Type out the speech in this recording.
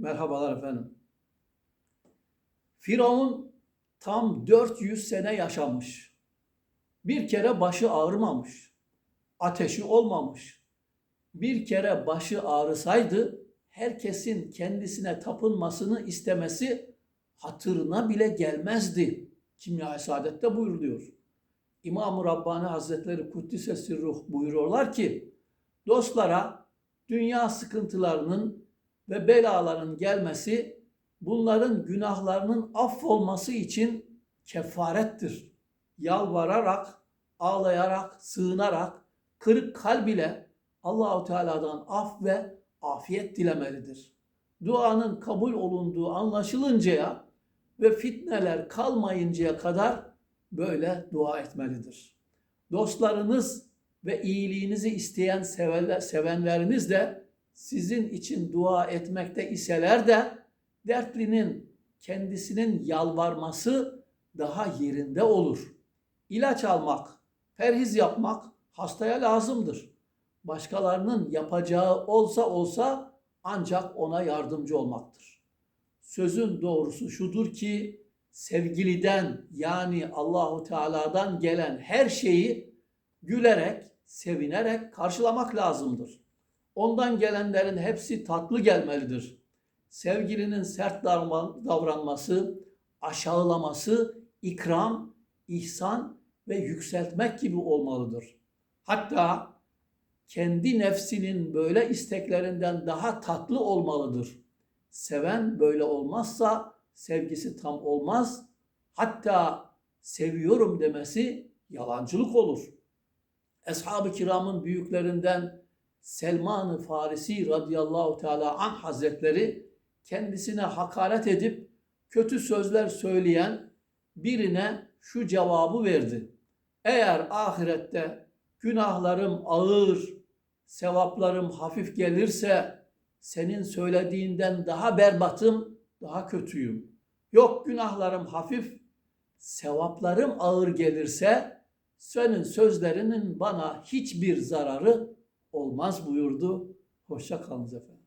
Merhabalar efendim. Firavun tam 400 sene yaşamış. Bir kere başı ağrımamış. Ateşi olmamış. Bir kere başı ağrısaydı herkesin kendisine tapınmasını istemesi hatırına bile gelmezdi. Kimya Saadet'te buyuruluyor. İmam-ı Rabbani Hazretleri Kuddise Sirruh buyuruyorlar ki dostlara dünya sıkıntılarının ve belaların gelmesi bunların günahlarının affolması için kefarettir. Yalvararak, ağlayarak, sığınarak, kırık kalb ile Allahu Teala'dan af ve afiyet dilemelidir. Duanın kabul olunduğu anlaşılıncaya ve fitneler kalmayıncaya kadar böyle dua etmelidir. Dostlarınız ve iyiliğinizi isteyen sevenler, sevenleriniz de sizin için dua etmekte iseler de dertlinin kendisinin yalvarması daha yerinde olur. İlaç almak, perhiz yapmak hastaya lazımdır. Başkalarının yapacağı olsa olsa ancak ona yardımcı olmaktır. Sözün doğrusu şudur ki sevgiliden yani Allahu Teala'dan gelen her şeyi gülerek, sevinerek karşılamak lazımdır. Ondan gelenlerin hepsi tatlı gelmelidir. Sevgilinin sert davranması, aşağılaması, ikram, ihsan ve yükseltmek gibi olmalıdır. Hatta kendi nefsinin böyle isteklerinden daha tatlı olmalıdır. Seven böyle olmazsa sevgisi tam olmaz. Hatta seviyorum demesi yalancılık olur. Eshab-ı kiramın büyüklerinden Selman-ı Farisi radıyallahu teala an hazretleri kendisine hakaret edip kötü sözler söyleyen birine şu cevabı verdi. Eğer ahirette günahlarım ağır, sevaplarım hafif gelirse senin söylediğinden daha berbatım, daha kötüyüm. Yok günahlarım hafif, sevaplarım ağır gelirse senin sözlerinin bana hiçbir zararı olmaz buyurdu. Hoşça kalınız efendim.